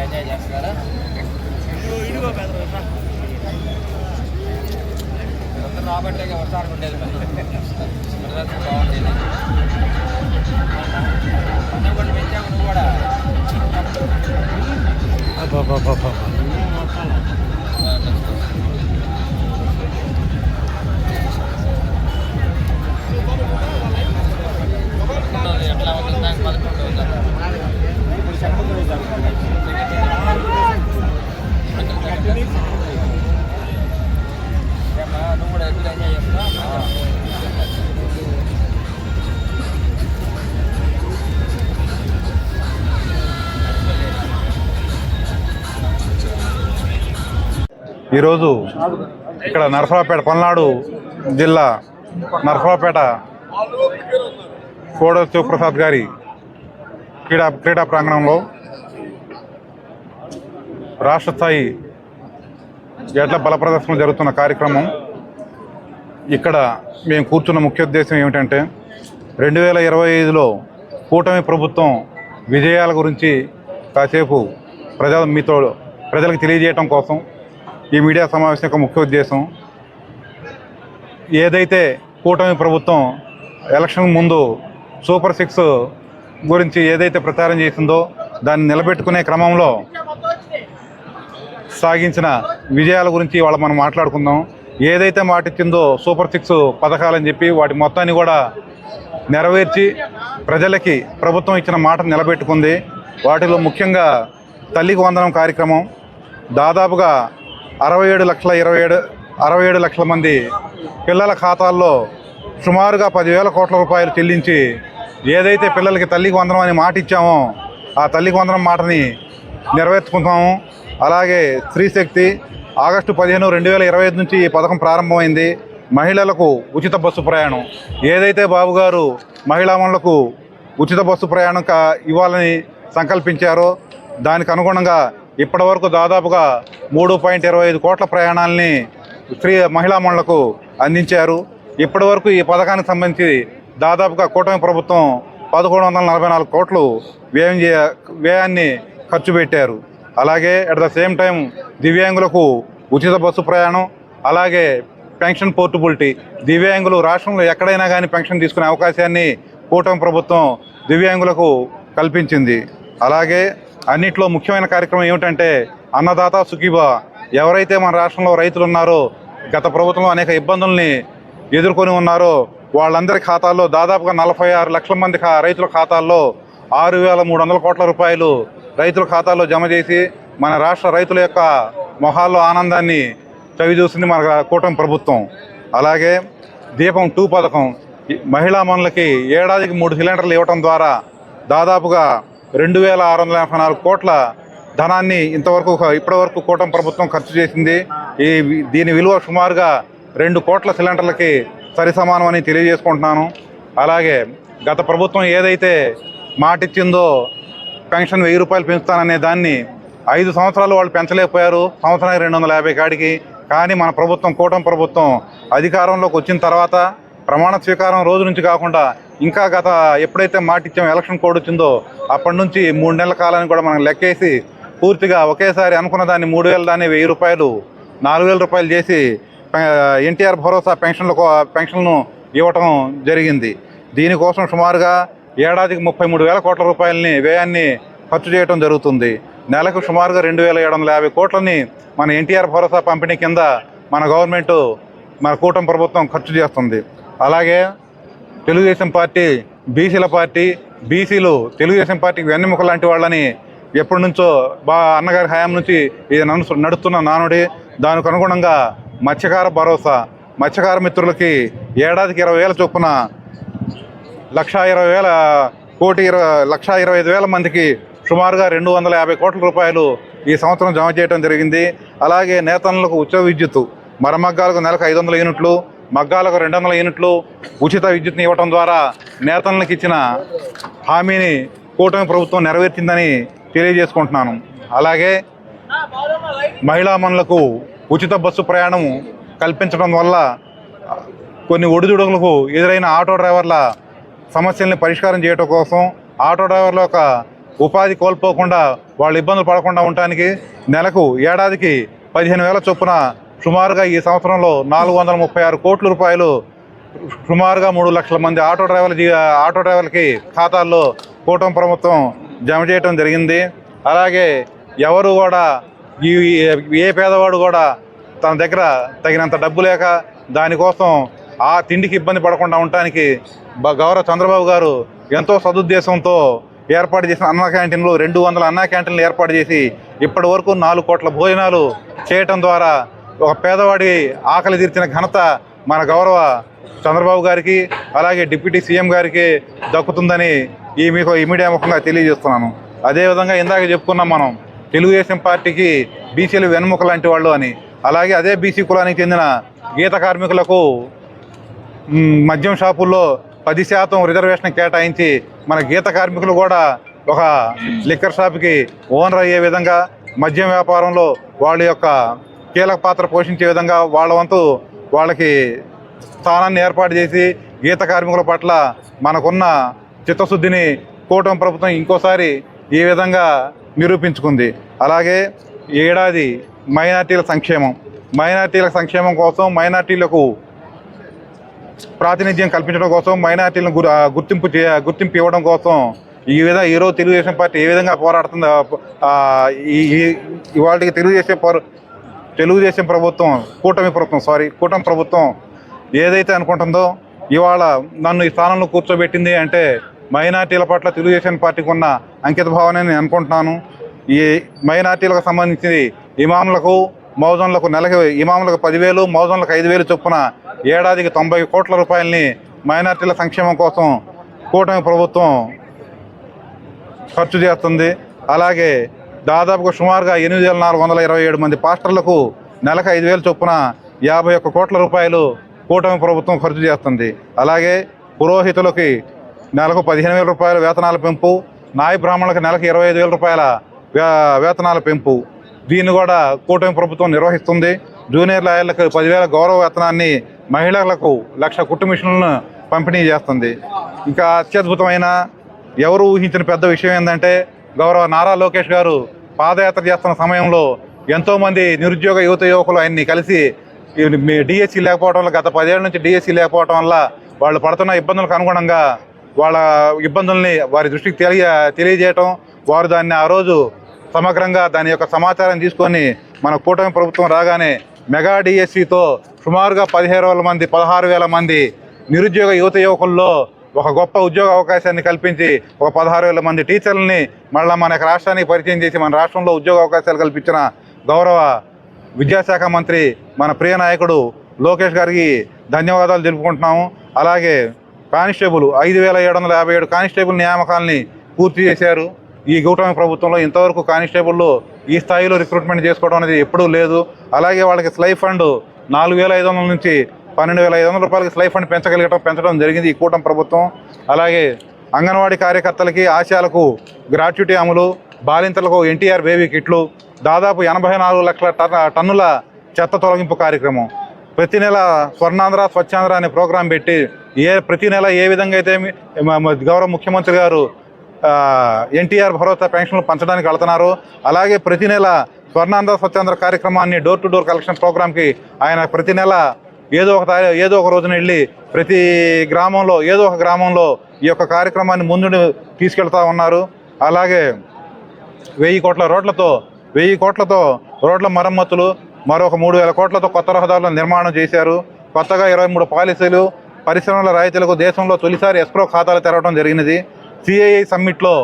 Enjoy చేస్తున్నాడు అందరూ రాబట్టే వస్తాను ఉండేది బాగుండేది. కూడా పెంచాము కూడా. ఎట్లా ఉంటుంది దానికి పదకొండు నువ్వు కూడా ఎక్కువ ఎంజాయ్ ఈరోజు ఇక్కడ నర్సరావుపేట పల్నాడు జిల్లా నర్సరావుపేట కోడ శివప్రసాద్ గారి క్రీడా క్రీడా ప్రాంగణంలో రాష్ట్ర స్థాయి ఎడ్ల బల ప్రదర్శన జరుగుతున్న కార్యక్రమం. ఇక్కడ మేము కూర్చున్న ముఖ్య ఉద్దేశం ఏమిటంటే రెండు వేల ఇరవై ఐదులో కూటమి ప్రభుత్వం విజయాల గురించి కాసేపు ప్రజల మీతో ప్రజలకు తెలియజేయటం కోసం ఈ మీడియా సమావేశం యొక్క ముఖ్య ఉద్దేశం. ఏదైతే కూటమి ప్రభుత్వం ఎలక్షన్ ముందు సూపర్ సిక్స్ గురించి ఏదైతే ప్రచారం చేసిందో దాన్ని నిలబెట్టుకునే క్రమంలో సాగించిన విజయాల గురించి ఇవాళ మనం మాట్లాడుకుందాం. ఏదైతే మాట ఇచ్చిందో సూపర్ సిక్స్ పథకాలని చెప్పి వాటి మొత్తాన్ని కూడా నెరవేర్చి ప్రజలకి ప్రభుత్వం ఇచ్చిన మాటను నిలబెట్టుకుంది. వాటిలో ముఖ్యంగా తల్లికి వందనం కార్యక్రమం. దాదాపుగా అరవై ఏడు లక్షల ఇరవై ఏడు అరవై ఏడు లక్షల మంది పిల్లల ఖాతాల్లో సుమారుగా పదివేల కోట్ల రూపాయలు చెల్లించి ఏదైతే పిల్లలకి తల్లికి వందనం అని మాట ఇచ్చామో ఆ తల్లికి వందనం మాటని నెరవేర్చుకుంటాము అలాగే స్త్రీశక్తి ఆగస్టు పదిహేను రెండు వేల ఇరవై ఐదు నుంచి ఈ పథకం ప్రారంభమైంది. మహిళలకు ఉచిత బస్సు ప్రయాణం. ఏదైతే బాబుగారు మహిళామణులకు ఉచిత బస్సు ప్రయాణం కా ఇవ్వాలని సంకల్పించారో దానికి అనుగుణంగా ఇప్పటివరకు దాదాపుగా మూడు పాయింట్ ఇరవై ఐదు కోట్ల ప్రయాణాలని స్త్రీ మహిళామణులకు అందించారు. ఇప్పటివరకు ఈ పథకానికి సంబంధించి దాదాపుగా కూటమి ప్రభుత్వం పదకొండు వందల నలభై నాలుగు కోట్లు వ్యయం చే వ్యయాన్ని ఖర్చు పెట్టారు. అలాగే అట్ ద సేమ్ టైం దివ్యాంగులకు ఉచిత బస్సు ప్రయాణం అలాగే పెన్షన్ పోర్టబిలిటీ. దివ్యాంగులు రాష్ట్రంలో ఎక్కడైనా కానీ పెన్షన్ తీసుకునే అవకాశాన్ని కూటమి ప్రభుత్వం దివ్యాంగులకు కల్పించింది. అలాగే అన్నిట్లో ముఖ్యమైన కార్యక్రమం ఏమిటంటే అన్నదాత సుఖీబా ఎవరైతే మన రాష్ట్రంలో రైతులు ఉన్నారో గత ప్రభుత్వంలో అనేక ఇబ్బందుల్ని ఎదుర్కొని ఉన్నారో వాళ్ళందరి ఖాతాల్లో దాదాపుగా నలభై ఆరు లక్షల మంది రైతుల ఖాతాల్లో ఆరు వేల మూడు వందల కోట్ల రూపాయలు రైతుల ఖాతాల్లో జమ చేసి మన రాష్ట్ర రైతుల యొక్క మొహాల్లో ఆనందాన్ని చవిచూసింది మన కూటమి ప్రభుత్వం. అలాగే దీపం టూ పథకం మహిళా మనులకి ఏడాదికి మూడు సిలిండర్లు ఇవ్వటం ద్వారా దాదాపుగా రెండు వేల ఆరు వందల ఎనభై నాలుగు కోట్ల ధనాన్ని ఇంతవరకు ఇప్పటివరకు కూటమి ప్రభుత్వం ఖర్చు చేసింది. ఈ దీని విలువ సుమారుగా రెండు కోట్ల సిలిండర్లకి సరి సమానం అని తెలియజేసుకుంటున్నాను. అలాగే గత ప్రభుత్వం ఏదైతే మాటిచ్చిందో పెన్షన్ వెయ్యి రూపాయలు పెంచుతాననే దాన్ని ఐదు సంవత్సరాలు వాళ్ళు పెంచలేకపోయారు. సంవత్సరానికి రెండు వందల యాభై కాడికి. కానీ మన ప్రభుత్వం కూటమి ప్రభుత్వం అధికారంలోకి వచ్చిన తర్వాత ప్రమాణ స్వీకారం రోజు నుంచి కాకుండా ఇంకా గత ఎప్పుడైతే మాటిచ్చాం ఎలక్షన్ కోడ్ వచ్చిందో అప్పటి నుంచి మూడు నెలల కాలాన్ని కూడా మనం లెక్కేసి పూర్తిగా ఒకేసారి అనుకున్న దాన్ని మూడు వేల దాన్ని వెయ్యి రూపాయలు నాలుగు వేల రూపాయలు చేసి ఎన్టీఆర్ భరోసా పెన్షన్ల పెన్షన్ను ఇవ్వటం జరిగింది. దీనికోసం సుమారుగా ఏడాదికి ముప్పై మూడు వేల కోట్ల రూపాయలని వ్యయాన్ని ఖర్చు చేయడం జరుగుతుంది. నెలకు సుమారుగా రెండు వేల ఏడు వందల యాభై కోట్లని మన ఎన్టీఆర్ భరోసా పంపిణీ కింద మన గవర్నమెంట్ మన కూటమి ప్రభుత్వం ఖర్చు చేస్తుంది. అలాగే తెలుగుదేశం పార్టీ బీసీల పార్టీ బీసీలు తెలుగుదేశం పార్టీకి వెన్నెముక లాంటి వాళ్ళని ఎప్పటి నుంచో బా అన్నగారి హయాం నుంచి ఇది నడుస్తున్న నానుడి. దానికి అనుగుణంగా మత్స్యకార భరోసా మత్స్యకార మిత్రులకి ఏడాదికి ఇరవై వేల చొప్పున లక్ష ఇరవై వేల కోటి ఇరవై లక్ష ఇరవై ఐదు వేల మందికి సుమారుగా రెండు వందల యాభై కోట్ల రూపాయలు ఈ సంవత్సరం జమ చేయడం జరిగింది. అలాగే నేతలకు ఉచిత విద్యుత్ మరమగ్గాలకు నెలకు ఐదు వందల యూనిట్లు మగ్గాలకు రెండు వందల యూనిట్లు ఉచిత విద్యుత్ని ఇవ్వడం ద్వారా నేతలకు ఇచ్చిన హామీని కూటమి ప్రభుత్వం నెరవేర్చిందని తెలియజేసుకుంటున్నాను. అలాగే మహిళా మనులకు ఉచిత బస్సు ప్రయాణం కల్పించడం వల్ల కొన్ని ఒడిదుడుకులకు ఎదురైన ఆటో డ్రైవర్ల సమస్యల్ని పరిష్కారం చేయడం కోసం ఆటో డ్రైవర్ల యొక్క ఉపాధి కోల్పోకుండా వాళ్ళు ఇబ్బందులు పడకుండా ఉండటానికి నెలకు ఏడాదికి పదిహేను వేల చొప్పున సుమారుగా ఈ సంవత్సరంలో నాలుగు వందల ముప్పై ఆరు కోట్ల రూపాయలు సుమారుగా మూడు లక్షల మంది ఆటో డ్రైవర్ల జీ ఆటో డ్రైవర్లకి ఖాతాల్లో కూటమి ప్రభుత్వం జమ చేయటం జరిగింది. అలాగే ఎవరు కూడా ఈ ఏ పేదవాడు కూడా తన దగ్గర తగినంత డబ్బు లేక దానికోసం ఆ తిండికి ఇబ్బంది పడకుండా ఉండటానికి గౌరవ చంద్రబాబు గారు ఎంతో సదుద్దేశంతో ఏర్పాటు చేసిన అన్న క్యాంటీన్లు రెండు వందల అన్న క్యాంటీన్లు ఏర్పాటు చేసి ఇప్పటి వరకు నాలుగు కోట్ల భోజనాలు చేయటం ద్వారా ఒక పేదవాడి ఆకలి తీర్చిన ఘనత మన గౌరవ చంద్రబాబు గారికి అలాగే డిప్యూటీ సీఎం గారికి దక్కుతుందని ఈ మీకు ఈ మీడియా ముఖంగా తెలియజేస్తున్నాను. అదేవిధంగా ఇందాక చెప్పుకున్నాం మనం తెలుగుదేశం పార్టీకి బీసీలు వెనుముక లాంటి వాళ్ళు అని. అలాగే అదే బీసీ కులానికి చెందిన గీత కార్మికులకు మద్యం షాపుల్లో పది శాతం రిజర్వేషన్ కేటాయించి మన గీత కార్మికులు కూడా ఒక లిక్కర్ షాప్కి ఓనర్ అయ్యే విధంగా మద్యం వ్యాపారంలో వాళ్ళ యొక్క కీలక పాత్ర పోషించే విధంగా వాళ్ళ వంతు వాళ్ళకి స్థానాన్ని ఏర్పాటు చేసి గీత కార్మికుల పట్ల మనకున్న చిత్తశుద్ధిని కూటమి ప్రభుత్వం ఇంకోసారి ఈ విధంగా నిరూపించుకుంది. అలాగే ఏడాది మైనార్టీల సంక్షేమం. మైనార్టీల సంక్షేమం కోసం మైనార్టీలకు ప్రాతినిధ్యం కల్పించడం కోసం మైనార్టీలను గుర్తింపు గుర్తింపు ఇవ్వడం కోసం ఈ విధంగా ఈరోజు తెలుగుదేశం పార్టీ ఏ విధంగా పోరాడుతుందో ఈ ఇవాళకి తెలుగుదేశం తెలుగుదేశం ప్రభుత్వం కూటమి ప్రభుత్వం సారీ కూటమి ప్రభుత్వం ఏదైతే అనుకుంటుందో ఇవాళ నన్ను ఈ స్థానంలో కూర్చోబెట్టింది అంటే మైనార్టీల పట్ల తెలుగుదేశం పార్టీకి ఉన్న అంకిత భావనని నేను అనుకుంటున్నాను. ఈ మైనార్టీలకు సంబంధించి ఇమాములకు మౌజన్లకు నెలకి ఇమాములకు పదివేలు మౌజన్లకు ఐదు వేలు చొప్పున ఏడాదికి తొంభై కోట్ల రూపాయలని మైనార్టీల సంక్షేమం కోసం కూటమి ప్రభుత్వం ఖర్చు చేస్తుంది. అలాగే దాదాపుగా సుమారుగా ఎనిమిది వేల నాలుగు వందల ఇరవై ఏడు మంది పాస్టర్లకు నెలకు ఐదు వేల చొప్పున యాభై ఒక్క కోట్ల రూపాయలు కూటమి ప్రభుత్వం ఖర్చు చేస్తుంది. అలాగే పురోహితులకి నెలకు పదిహేను వేల రూపాయల వేతనాల పెంపు నాయ బ్రాహ్మణులకు నెలకు ఇరవై ఐదు వేల రూపాయల వే- వేతనాల పెంపు. దీన్ని కూడా కూటమి ప్రభుత్వం నిర్వహిస్తుంది. జూనియర్ లాయర్లకు పదివేల గౌరవ వేతనాన్ని మహిళలకు లక్ష కుట్టు మిషన్లను పంపిణీ చేస్తుంది. ఇంకా అత్యద్భుతమైన ఎవరు ఊహించిన పెద్ద విషయం ఏంటంటే గౌరవ నారా లోకేష్ గారు పాదయాత్ర చేస్తున్న సమయంలో ఎంతోమంది నిరుద్యోగ యువత యువకులు ఆయన్ని కలిసి డిఎస్సి లేకపోవడం వల్ల గత పదేళ్ళ నుంచి డిఎస్సి లేకపోవడం వల్ల వాళ్ళు పడుతున్న ఇబ్బందులకు అనుగుణంగా వాళ్ళ ఇబ్బందుల్ని వారి దృష్టికి తెలియ తెలియజేయటం వారు దాన్ని ఆ రోజు సమగ్రంగా దాని యొక్క సమాచారం తీసుకొని మన కూటమి ప్రభుత్వం రాగానే మెగా డిఎస్సితో సుమారుగా పదిహేను వేల మంది పదహారు వేల మంది నిరుద్యోగ యువత యువకుల్లో ఒక గొప్ప ఉద్యోగ అవకాశాన్ని కల్పించి ఒక పదహారు వేల మంది టీచర్లని మళ్ళీ మన యొక్క రాష్ట్రానికి పరిచయం చేసి మన రాష్ట్రంలో ఉద్యోగ అవకాశాలు కల్పించిన గౌరవ విద్యాశాఖ మంత్రి మన ప్రియ నాయకుడు లోకేష్ గారికి ధన్యవాదాలు తెలుపుకుంటున్నాము. అలాగే కానిస్టేబుల్ ఐదు వేల ఏడు వందల యాభై ఏడు కానిస్టేబుల్ నియామకాలని పూర్తి చేశారు. ఈ కూటమి ప్రభుత్వంలో ఇంతవరకు కానిస్టేబుల్లో ఈ స్థాయిలో రిక్రూట్మెంట్ చేసుకోవడం అనేది ఎప్పుడూ లేదు. అలాగే వాళ్ళకి స్లై ఫండ్ నాలుగు వేల ఐదు వందల నుంచి పన్నెండు వేల ఐదు వందల రూపాయలకి స్లై ఫండ్ పెంచగలగడం పెంచడం జరిగింది ఈ కూటమి ప్రభుత్వం. అలాగే అంగన్వాడీ కార్యకర్తలకి ఆశయాలకు గ్రాట్యుటీ అమలు బాలింతలకు ఎన్టీఆర్ బేబీ కిట్లు దాదాపు ఎనభై నాలుగు లక్షల టన్నుల చెత్త తొలగింపు కార్యక్రమం. ప్రతి నెల స్వర్ణాంధ్ర స్వచ్ఛాంధ్ర అనే ప్రోగ్రాం పెట్టి ఏ ప్రతి నెల ఏ విధంగా అయితే గౌరవ ముఖ్యమంత్రి గారు ఎన్టీఆర్ భరోసా పెన్షన్లు పంచడానికి వెళ్తున్నారు అలాగే ప్రతి నెల స్వర్ణాంధ్ర స్వచ్ఛాంధ్ర కార్యక్రమాన్ని డోర్ టు డోర్ కలెక్షన్ ప్రోగ్రామ్కి ఆయన ప్రతి నెల ఏదో ఒక ఏదో ఒక రోజున వెళ్ళి ప్రతి గ్రామంలో ఏదో ఒక గ్రామంలో ఈ యొక్క కార్యక్రమాన్ని ముందు తీసుకెళ్తా ఉన్నారు. అలాగే వెయ్యి కోట్ల రోడ్లతో వెయ్యి కోట్లతో రోడ్ల మరమ్మతులు మరొక మూడు వేల కోట్లతో కొత్త రహదారుల నిర్మాణం చేశారు. కొత్తగా ఇరవై మూడు పాలసీలు పరిశ్రమల రాయితీలకు దేశంలో తొలిసారి ఎస్ప్రో ఖాతాలు తెరవడం జరిగినది. సిఐఐ సమ్మిట్లో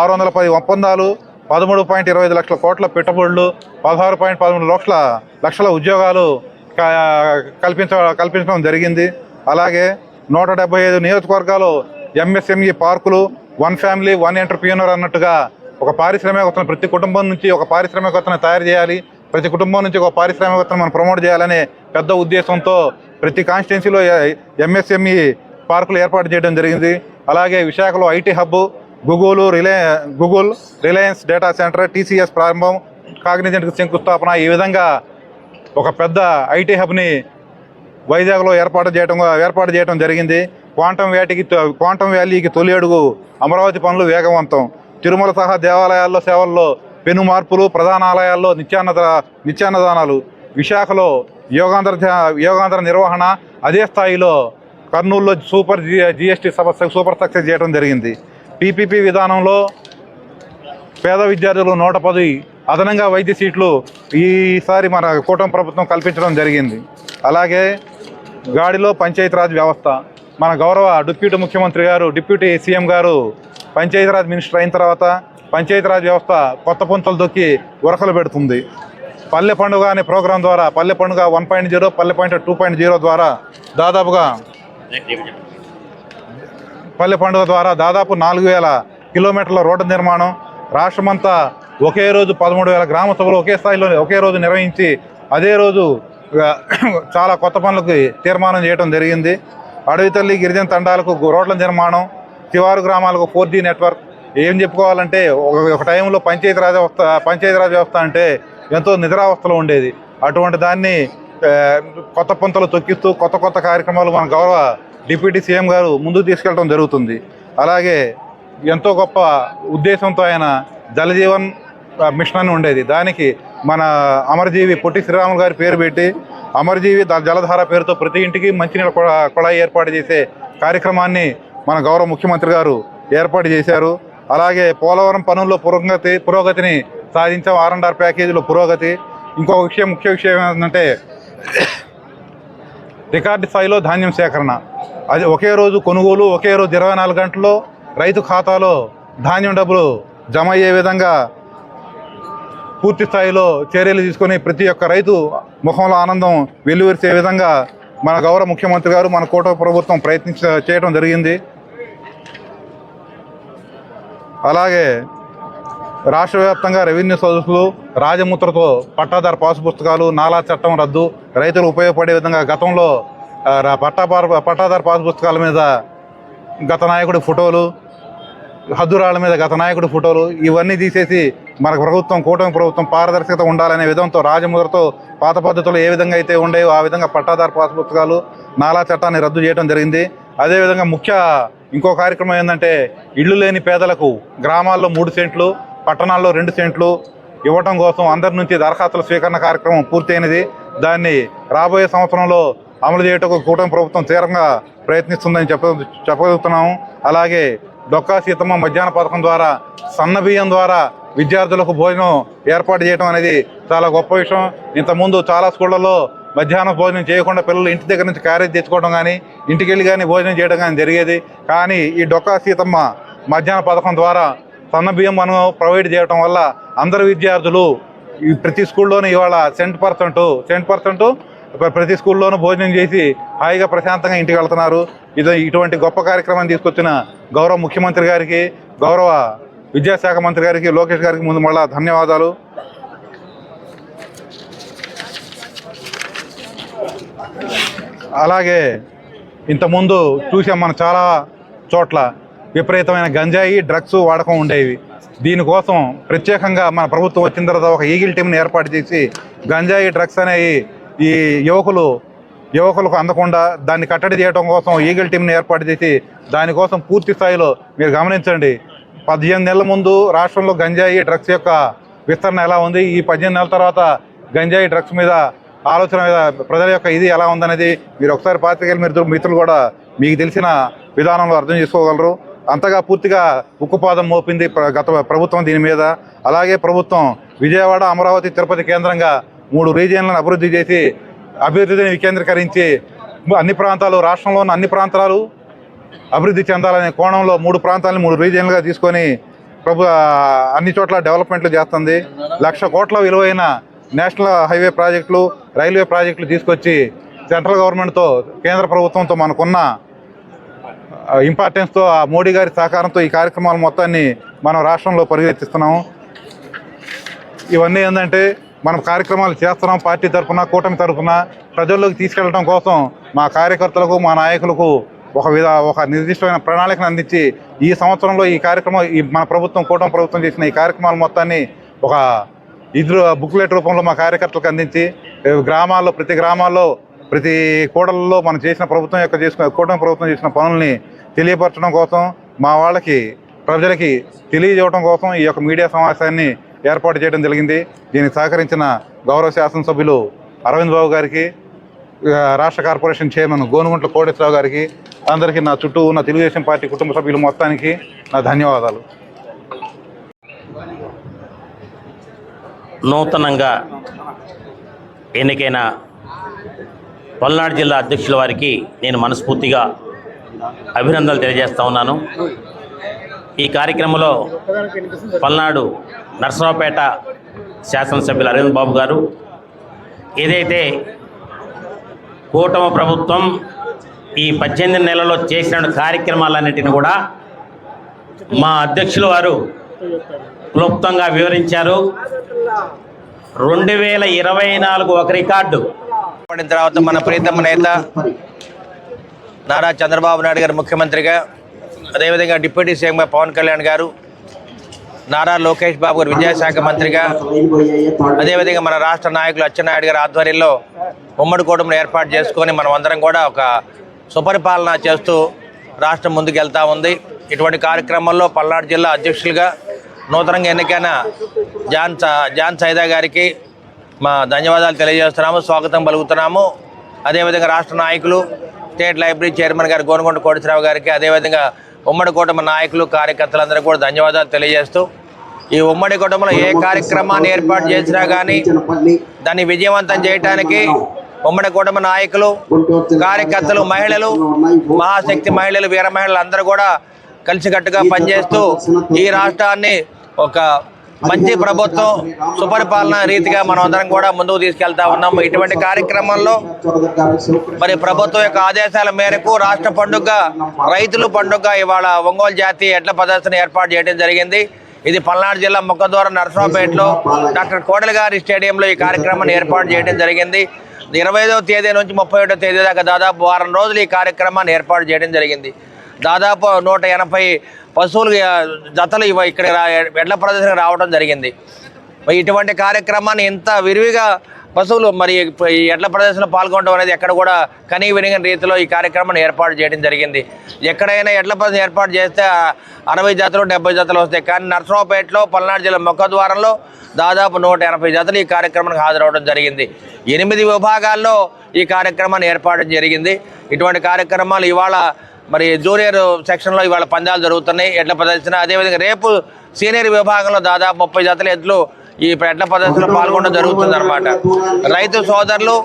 ఆరు వందల పది ఒప్పందాలు పదమూడు పాయింట్ ఇరవై ఐదు లక్షల కోట్ల పెట్టుబడులు పదహారు పాయింట్ పదమూడు లక్షల లక్షల ఉద్యోగాలు కల్పించ కల్పించడం జరిగింది. అలాగే నూట డెబ్బై ఐదు నియోజకవర్గాలు ఎంఎస్ఎంఈ పార్కులు వన్ ఫ్యామిలీ వన్ ఎంటర్ప్రీనర్ అన్నట్టుగా ఒక పారిశ్రామికవేత్తను ప్రతి కుటుంబం నుంచి ఒక పారిశ్రామికవేత్తను తయారు చేయాలి. ప్రతి కుటుంబం నుంచి ఒక పారిశ్రామికవేత్తను మనం ప్రమోట్ చేయాలనే పెద్ద ఉద్దేశంతో ప్రతి కాన్స్టిట్యున్సీలో ఎంఎస్ఎంఈ పార్కులు ఏర్పాటు చేయడం జరిగింది. అలాగే విశాఖలో IT hub Google రిలయ Google Reliance data centre TCS ప్రారంభం కాగ్నిజెంట్కి శంకుస్థాపన ఈ విధంగా ఒక పెద్ద ఐటీ హబ్ని వైజాగ్లో ఏర్పాటు చేయడం ఏర్పాటు చేయడం జరిగింది. క్వాంటం వ్యాటికి క్వాంటం వ్యాలీకి తొలి అడుగు అమరావతి పనులు వేగవంతం. తిరుమల సహా దేవాలయాల్లో సేవల్లో పెను మార్పులు ప్రధాన ఆలయాల్లో నిత్యాన్నద నిత్యాన్నదానాలు విశాఖలో యోగాంధ్ర యోగాంధ్ర నిర్వహణ అదే స్థాయిలో కర్నూలులో సూపర్ జి జిఎస్టీ సభ సూపర్ సక్సెస్ చేయడం జరిగింది. పీపీపీ విధానంలో పేద విద్యార్థులు నూట పది అదనంగా వైద్య సీట్లు ఈసారి మన కూటమి ప్రభుత్వం కల్పించడం జరిగింది. అలాగే గాడిలో పంచాయతీరాజ్ వ్యవస్థ. మన గౌరవ డిప్యూటీ ముఖ్యమంత్రి గారు డిప్యూటీ సీఎం గారు పంచాయతీరాజ్ మినిస్టర్ అయిన తర్వాత పంచాయతీరాజ్ వ్యవస్థ కొత్త పుంతలు దొక్కి ఉరకలు పెడుతుంది. పల్లె పండుగ అనే ప్రోగ్రాం ద్వారా Palle Panduga one point zero Palle point two point zero ద్వారా దాదాపుగా పల్లె పండుగ ద్వారా దాదాపు నాలుగు వేల కిలోమీటర్ల రోడ్డు నిర్మాణం రాష్ట్రమంతా ఒకే రోజు పదమూడు వేల గ్రామ సభలు ఒకే స్థాయిలో ఒకే రోజు నిర్వహించి అదే రోజు చాలా కొత్త పనులకు తీర్మానం చేయడం జరిగింది. అడవి తల్లి గిరిజన తండాలకు రోడ్ల నిర్మాణం శివారు గ్రామాలకు ఫోర్ జీ నెట్వర్క్ ఏం చెప్పుకోవాలంటే ఒక ఒక టైంలో పంచాయతీరాజ్ వ్యవస్థ పంచాయతీరాజ్ వ్యవస్థ అంటే ఎంతో నిద్రావస్థలో ఉండేది. అటువంటి దాన్ని కొత్త పంతలు తొక్కిస్తూ కొత్త కొత్త కార్యక్రమాలు మన గౌరవ డిప్యూటీ సీఎం గారు ముందుకు తీసుకెళ్ళడం జరుగుతుంది. అలాగే ఎంతో గొప్ప ఉద్దేశంతో ఆయన జలజీవన్ మిషన్ అని ఉండేది. దానికి మన అమరజీవి పొట్టి శ్రీరాములు గారి పేరు పెట్టి అమరజీవి జలధార పేరుతో ప్రతి ఇంటికి మంచినీళ్ళ కుళాయి ఏర్పాటు చేసే కార్యక్రమాన్ని మన గౌరవ ముఖ్యమంత్రి గారు ఏర్పాటు చేశారు. అలాగే పోలవరం పనుల్లో పురోగతి పురోగతిని సాధించాం. ఆర్ అండ్ ఆర్ ప్యాకేజీలో పురోగతి. ఇంకో విషయం ముఖ్య విషయం ఏంటంటే రికార్డు స్థాయిలో ధాన్యం సేకరణ. అది ఒకే రోజు కొనుగోలు ఒకే రోజు ఇరవై నాలుగు గంటల్లో రైతు ఖాతాలో ధాన్యం డబ్బులు జమ అయ్యే విధంగా పూర్తి స్థాయిలో చర్యలు తీసుకొని ప్రతి ఒక్క రైతు ముఖంలో ఆనందం వెల్లువరిసే విధంగా మన గౌరవ ముఖ్యమంత్రి గారు మన కోట ప్రభుత్వం ప్రయత్నించ చేయడం జరిగింది. అలాగే రాష్ట్ర వ్యాప్తంగా రెవెన్యూ సదస్సులు రాజముద్రతో పట్టాదారు పాసు పుస్తకాలు నాలా చట్టం రద్దు రైతులు ఉపయోగపడే విధంగా గతంలో పట్టా రా- పట్టాదారు పాసు పుస్తకాల మీద గత నాయకుడి ఫోటోలు హద్దురాళ్ళ మీద గత నాయకుడి ఫోటోలు ఇవన్నీ తీసేసి మన ప్రభుత్వం కూటమి ప్రభుత్వం పారదర్శకత ఉండాలనే విధంతో రాజముద్రతో పాత పద్ధతులు ఏ విధంగా అయితే ఉండేవో ఆ విధంగా పట్టాదారు పాసు పుస్తకాలు నాలా చట్టాన్ని రద్దు చేయడం జరిగింది. అదేవిధంగా ముఖ్య ఇంకో కార్యక్రమం ఏంటంటే ఇళ్ళు లేని పేదలకు గ్రామాల్లో మూడు సెంట్లు పట్టణాల్లో రెండు సెంట్లు ఇవ్వటం కోసం అందరి నుంచి దరఖాస్తుల స్వీకరణ కార్యక్రమం పూర్తయినది. దాన్ని రాబోయే సంవత్సరంలో అమలు చేయటకు కూటమి ప్రభుత్వం తీవ్రంగా ప్రయత్నిస్తుందని చెప్ప చెప్పగలుగుతున్నాము. అలాగే డొక్కా సీతమ్మ మధ్యాహ్న పథకం ద్వారా సన్న బియ్యం ద్వారా విద్యార్థులకు భోజనం ఏర్పాటు చేయడం అనేది చాలా గొప్ప విషయం. ఇంతకుముందు చాలా స్కూళ్ళలో మధ్యాహ్నం భోజనం చేయకుండా పిల్లలు ఇంటి దగ్గర నుంచి క్యారేజ్ తెచ్చుకోవడం కానీ ఇంటికి వెళ్ళి కానీ భోజనం చేయడం కానీ జరిగేది. కానీ ఈ డొక్కా సీతమ్మ మధ్యాహ్న పథకం ద్వారా సన్న బియ్యం మనం ప్రొవైడ్ చేయడం వల్ల అందరు విద్యార్థులు ఈ ప్రతి స్కూల్లోనూ ఇవాళ సెంట్ పర్సెంట్ సెంట్ పర్సెంట్ ప్రతి స్కూల్లోనూ భోజనం చేసి హాయిగా ప్రశాంతంగా ఇంటికి వెళ్తున్నారు. ఇది ఇటువంటి గొప్ప కార్యక్రమాన్ని తీసుకొచ్చిన గౌరవ ముఖ్యమంత్రి గారికి గౌరవ విద్యాశాఖ మంత్రి గారికి లోకేష్ గారికి ముందు మళ్ళా ధన్యవాదాలు. అలాగే ఇంతకుముందు చూసాం మనం చాలా చోట్ల విపరీతమైన గంజాయి డ్రగ్స్ వాడకం ఉండేవి. దీనికోసం ప్రత్యేకంగా మన ప్రభుత్వం వచ్చిన తర్వాత ఒక ఈగిల్ టీంని ఏర్పాటు చేసి గంజాయి డ్రగ్స్ అనేవి ఈ యువకులు యువకులకు అందకుండా దాన్ని కట్టడి చేయడం కోసం ఈగిల్ టీంని ఏర్పాటు చేసి దానికోసం పూర్తి స్థాయిలో మీరు గమనించండి. పద్దెనిమిది నెలల ముందు రాష్ట్రంలో గంజాయి డ్రగ్స్ యొక్క విస్తరణ ఎలా ఉంది? ఈ పద్దెనిమిది నెలల తర్వాత గంజాయి డ్రగ్స్ మీద ఆలోచన మీద ప్రజల యొక్క ఇది ఎలా ఉందనేది మీరు ఒకసారి పాత్రికేయులు మీరు మిత్రులు కూడా మీకు తెలిసిన విధానంలో అర్థం చేసుకోగలరు. అంతగా పూర్తిగా ఉక్కుపాదం మోపింది గత ప్రభుత్వం దీని మీద. అలాగే ప్రభుత్వం విజయవాడ అమరావతి తిరుపతి కేంద్రంగా మూడు రీజియన్లను అభివృద్ధి చేసి అభివృద్ధిని వికేంద్రీకరించి అన్ని ప్రాంతాలు రాష్ట్రంలో ఉన్న అన్ని ప్రాంతాలు అభివృద్ధి చెందాలనే కోణంలో మూడు ప్రాంతాలను మూడు రీజియన్లుగా తీసుకొని ప్రభు అన్ని చోట్ల డెవలప్మెంట్లు చేస్తుంది. లక్ష కోట్ల విలువైన నేషనల్ హైవే ప్రాజెక్టులు రైల్వే ప్రాజెక్టులు తీసుకొచ్చి సెంట్రల్ గవర్నమెంట్తో కేంద్ర ప్రభుత్వంతో మనకున్న ఇంపార్టెన్స్తో ఆ మోడీ గారి సహకారంతో ఈ కార్యక్రమాల మొత్తాన్ని మనం రాష్ట్రంలో పరిగెత్తిస్తున్నాము. ఇవన్నీ ఏంటంటే మనం కార్యక్రమాలు చేస్తున్నాం పార్టీ తరఫున కూటమి తరఫున ప్రజల్లోకి తీసుకెళ్ళడం కోసం మా కార్యకర్తలకు మా నాయకులకు ఒక విధ ఒక నిర్దిష్టమైన ప్రణాళికను అందించి ఈ సంవత్సరంలో ఈ కార్యక్రమం ఈ మన ప్రభుత్వం కూటమి ప్రభుత్వం చేసిన ఈ కార్యక్రమాల మొత్తాన్ని ఒక ఇద్దరు బుక్లెట్ రూపంలో మా కార్యకర్తలకు అందించి గ్రామాల్లో ప్రతి గ్రామాల్లో ప్రతి కూడలలో మనం చేసిన ప్రభుత్వం యొక్క చేసుకున్న కూటమి ప్రభుత్వం చేసిన పనుల్ని తెలియపరచడం కోసం మా వాళ్ళకి ప్రజలకి తెలియజేయడం కోసం ఈ యొక్క మీడియా సమావేశాన్ని ఏర్పాటు చేయడం జరిగింది. దీనికి సహకరించిన గౌరవ శాసనసభ్యులు అరవింద్ బాబు గారికి రాష్ట్ర కార్పొరేషన్ చైర్మన్ గోనుగుంట్ల కోటేశ్వరరావు గారికి అందరికీ నా చుట్టూ ఉన్న తెలుగుదేశం పార్టీ కుటుంబ సభ్యులు మొత్తానికి నా ధన్యవాదాలు. నూతనంగా ఎన్నికైన పల్నాడు జిల్లా అధ్యక్షుల వారికి నేను మనస్ఫూర్తిగా అభినందనలు తెలియజేస్తా ఉన్నాను. ఈ కార్యక్రమంలో పల్నాడు నరసరావుపేట శాసనసభ్యులు అరవింద్ బాబు గారు ఏదైతే కూటమి ప్రభుత్వం ఈ పద్దెనిమిది నెలలో చేసిన కార్యక్రమాలన్నిటిని కూడా మా అధ్యక్షుల వారు క్లుప్తంగా వివరించారు. రెండు వేల ఇరవై నాలుగు ఒక రికార్డు. పడిన తర్వాత మన ప్రీతమ నేత నారా చంద్రబాబు నాయుడు గారు ముఖ్యమంత్రిగా అదేవిధంగా డిప్యూటీ సీఎంగా పవన్ కళ్యాణ్ గారు నారా లోకేష్ బాబు గారు విద్యాశాఖ మంత్రిగా అదేవిధంగా మన రాష్ట్ర నాయకులు అచ్చెన్నాయుడు గారి ఆధ్వర్యంలో ఉమ్మడి కూటమిని ఏర్పాటు చేసుకొని మనం అందరం కూడా ఒక సుపరిపాలన చేస్తూ రాష్ట్రం ముందుకు వెళ్తూ ఉంది. ఇటువంటి కార్యక్రమంలో పల్నాడు జిల్లా అధ్యక్షులుగా నూతనంగా ఎన్నికైన జాన్ స- జాన్ సైదా గారికి మా ధన్యవాదాలు తెలియజేస్తున్నాము స్వాగతం పలుకుతున్నాము. అదేవిధంగా రాష్ట్ర నాయకులు స్టేట్ లైబ్రరీ చైర్మన్ గారు గోనగొండ కోటేశ్వరరావు గారికి అదేవిధంగా ఉమ్మడి కూటమి నాయకులు కార్యకర్తలందరూ కూడా ధన్యవాదాలు తెలియజేస్తూ ఈ ఉమ్మడి కుటుంబంలో ఏ కార్యక్రమాన్ని ఏర్పాటు చేసినా కానీ దాన్ని విజయవంతం చేయడానికి ఉమ్మడి కుటుంబ నాయకులు కార్యకర్తలు మహిళలు మహాశక్తి మహిళలు వీర మహిళలు అందరూ కూడా కలిసికట్టుగా పనిచేస్తూ ఈ రాష్ట్రాన్ని ఒక మంచి ప్రభుత్వం సుపరిపాలన రీతిగా మనం అందరం కూడా ముందుకు తీసుకెళ్తా ఉన్నాము. ఇటువంటి కార్యక్రమంలో మరి ప్రభుత్వం యొక్క ఆదేశాల మేరకు రాష్ట్ర పండుగ రైతులు పండుగ ఇవాళ ఒంగోలు జాతి ఎడ్ల ప్రదర్శన ఏర్పాటు చేయడం జరిగింది. ఇది పల్నాడు జిల్లా ముఖద్వారం నరసరావుపేటలో డాక్టర్ కోడలి గారి స్టేడియంలో ఈ కార్యక్రమాన్ని ఏర్పాటు చేయడం జరిగింది. ఇరవై ఐదవ తేదీ నుంచి ముప్పై తేదీ దాకా దాదాపు వారం రోజులు ఈ కార్యక్రమాన్ని ఏర్పాటు చేయడం జరిగింది. దాదాపు నూట ఎనభై పశువులు జతలు ఇవ ఇక్కడ ఎడ్ల ప్రదర్శనకు రావడం జరిగింది. మరి ఇటువంటి కార్యక్రమాన్ని ఇంత విరివిగా పశువులు మరి ఈ ఎడ్ల ప్రదర్శనలో పాల్గొనడం అనేది ఎక్కడ కూడా కనీ వినిగిన రీతిలో ఈ కార్యక్రమాన్ని ఏర్పాటు చేయడం జరిగింది. ఎక్కడైనా ఎడ్ల ప్రదర్శన ఏర్పాటు చేస్తే అరవై జతలు డెబ్బై జతలు వస్తాయి. కానీ నర్సరావుపేటలో పల్నాడు జిల్లా ముఖద్వారంలో దాదాపు నూట ఎనభై జతలు ఈ కార్యక్రమానికి హాజరవడం జరిగింది. ఎనిమిది విభాగాల్లో ఈ కార్యక్రమాన్ని ఏర్పాటు జరిగింది. ఇటువంటి కార్యక్రమాలు ఇవాళ మరి జూనియర్ సెక్షన్లో ఇవాళ పందాలు జరుగుతున్నాయి. ఎడ్ల ప్రదర్శన అదేవిధంగా రేపు సీనియర్ విభాగంలో దాదాపు ముప్పై జతల ఎడ్లు ఈ ఎడ్ల ప్రదర్శనలో పాల్గొనడం జరుగుతుంది అనమాట రైతు సోదరులు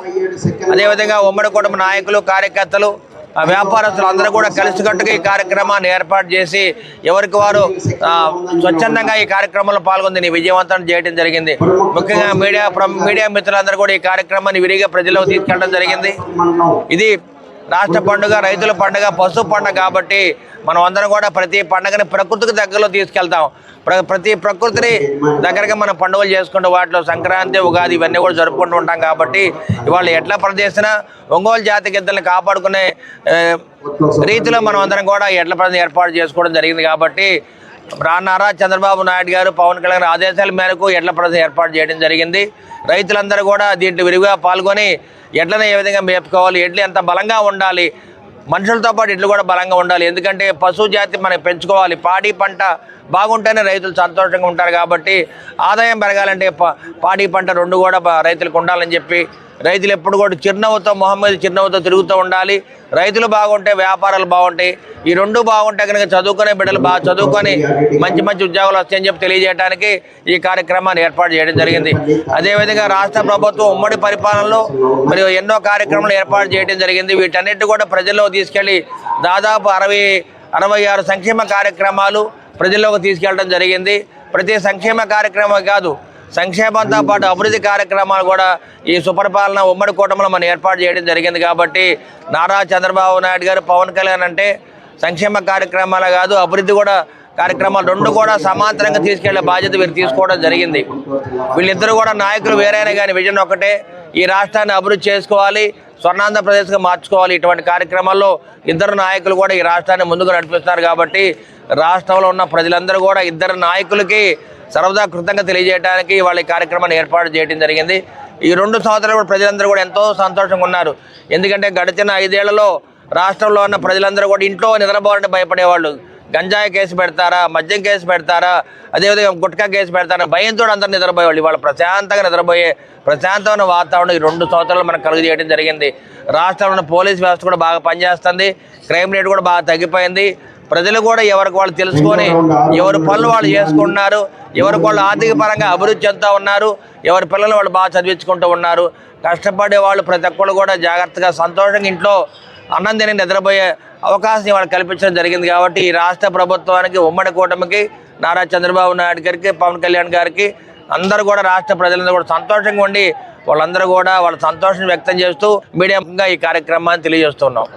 అదేవిధంగా ఉమ్మడి కుటుంబ నాయకులు కార్యకర్తలు వ్యాపారస్తులు అందరూ కూడా కలిసికట్టుగా ఈ కార్యక్రమాన్ని ఏర్పాటు చేసి ఎవరికి వారు స్వచ్ఛందంగా ఈ కార్యక్రమంలో పాల్గొంది. విజయవంతం చేయడం జరిగింది. ముఖ్యంగా మీడియా ప్ర- మీడియా మిత్రులందరూ కూడా ఈ కార్యక్రమాన్ని విరిగా ప్రజలకు తీసుకెళ్ళడం జరిగింది. ఇది రాష్ట్ర పండుగ రైతుల పండుగ పశు పండుగ కాబట్టి మనం అందరం కూడా ప్రతి పండుగని ప్రకృతికి దగ్గరలో తీసుకెళ్తాం. ప్ర- ప్రతి ప్రకృతిని దగ్గరగా మనం పండుగలు చేసుకుంటూ వాటిలో సంక్రాంతి ఉగాది ఇవన్నీ కూడా జరుపుకుంటూ ఉంటాం కాబట్టి ఇవాళ ఎట్లా ప్రదేశినా ఒంగోలు జాతి గిద్దల్ని కాపాడుకునే రీతిలో మనం అందరం కూడా ఎట్ల ప్రదేశం ఏర్పాటు చేసుకోవడం జరిగింది కాబట్టి రానారా చంద్రబాబు నాయుడు గారు పవన్ కళ్యాణ్ ఆదేశాల మేరకు ఎడ్ల ప్రదర్శన ఏర్పాటు చేయడం జరిగింది. రైతులందరూ కూడా దీంట్లో విరివిగా పాల్గొని ఎడ్లను ఏ విధంగా మేపుకోవాలి ఎడ్లు ఎంత బలంగా ఉండాలి మనుషులతో పాటు ఎడ్లు కూడా బలంగా ఉండాలి. ఎందుకంటే పశు జాతి మనం పెంచుకోవాలి పాడి పంట బాగుంటేనే రైతులు సంతోషంగా ఉంటారు కాబట్టి ఆదాయం పెరగాలంటే పాడి పంట రెండు కూడా రైతులకు ఉండాలని చెప్పి రైతులు ఎప్పుడు కూడా చిరునవ్వుతో మొహం మీద చిరునవ్వుతో తిరుగుతూ ఉండాలి. రైతులు బాగుంటే వ్యాపారాలు బాగుంటాయి. ఈ రెండు బాగుంటే కనుక చదువుకునే బిడ్డలు బాగా చదువుకొని మంచి మంచి ఉద్యోగాలు వస్తాయని చెప్పి తెలియజేయడానికి ఈ కార్యక్రమాన్ని ఏర్పాటు చేయడం జరిగింది. అదేవిధంగా రాష్ట్ర ప్రభుత్వం ఉమ్మడి పరిపాలనలో మరియు ఎన్నో కార్యక్రమాలు ఏర్పాటు చేయడం జరిగింది. వీటన్నిటి కూడా ప్రజల్లో తీసుకెళ్ళి దాదాపు అరవై అరవై ఆరు సంక్షేమ కార్యక్రమాలు ప్రజల్లోకి తీసుకెళ్ళడం జరిగింది. ప్రతి సంక్షేమ కార్యక్రమం కాదు సంక్షేమంతో పాటు అభివృద్ధి కార్యక్రమాలు కూడా ఈ సుపరిపాలన ఉమ్మడి కూటమిలో మనం ఏర్పాటు చేయడం జరిగింది కాబట్టి నారా చంద్రబాబు నాయుడు గారు పవన్ కళ్యాణ్ అంటే సంక్షేమ కార్యక్రమాలే కాదు అభివృద్ధి కూడా కార్యక్రమాలు రెండు కూడా సమాంతరంగా తీసుకెళ్ళే బాధ్యత వీరు తీసుకోవడం జరిగింది. వీళ్ళిద్దరూ కూడా నాయకులు వేరైనా కానీ విజన్ ఒకటే. ఈ రాష్ట్రాన్ని అభివృద్ధి చేసుకోవాలి స్వర్ణాంధ్రప్రదేశ్గా మార్చుకోవాలి. ఇటువంటి కార్యక్రమాల్లో ఇద్దరు నాయకులు కూడా ఈ రాష్ట్రాన్ని ముందుకు నడిపిస్తున్నారు కాబట్టి రాష్ట్రంలో ఉన్న ప్రజలందరూ కూడా ఇద్దరు నాయకులకి సర్వదా కృతంగా తెలియజేయడానికి వాళ్ళ కార్యక్రమాన్ని ఏర్పాటు చేయడం జరిగింది. ఈ రెండు సంవత్సరాలు కూడా ప్రజలందరూ కూడా ఎంతో సంతోషంగా ఉన్నారు. ఎందుకంటే గడిచిన ఐదేళ్ళలో రాష్ట్రంలో ఉన్న ప్రజలందరూ కూడా ఇంట్లో నిద్రపోవాలని భయపడేవాళ్ళు. గంజాయి కేసు పెడతారా మద్యం కేసు పెడతారా అదేవిధంగా గుట్కా కేసు పెడతారా భయంతో అందరూ నిద్రపోయేవాళ్ళు. ఇవాళ ప్రశాంతంగా నిద్రపోయే ప్రశాంతమైన వాతావరణం ఈ రెండు సంవత్సరాలు మనకు కలుగు చేయడం జరిగింది. రాష్ట్రంలో పోలీస్ వ్యవస్థ కూడా బాగా పనిచేస్తుంది. క్రైమ్ రేట్ కూడా బాగా తగ్గిపోయింది. ప్రజలు కూడా ఎవరికి వాళ్ళు తెలుసుకొని ఎవరి పనులు వాళ్ళు చేసుకుంటున్నారు ఎవరికి వాళ్ళు ఆర్థిక పరంగా అభివృద్ధి చెందుతూ ఉన్నారు ఎవరి పిల్లలు వాళ్ళు బాగా చదివించుకుంటూ ఉన్నారు. కష్టపడే వాళ్ళు ప్రతి ఒక్కళ్ళు కూడా జాగ్రత్తగా సంతోషంగా ఇంట్లో అన్నం తిని నిద్రపోయే అవకాశం వాళ్ళు కల్పించడం జరిగింది కాబట్టి ఈ రాష్ట్ర ప్రభుత్వానికి ఉమ్మడి కూటమికి నారా చంద్రబాబు నాయుడు గారికి పవన్ కళ్యాణ్ గారికి అందరూ కూడా రాష్ట్ర ప్రజలందరూ కూడా సంతోషంగా ఉండి వాళ్ళందరూ కూడా వాళ్ళ సంతోషం వ్యక్తం చేస్తూ మీడియంగా ఈ కార్యక్రమాన్ని తెలియజేస్తున్నాం.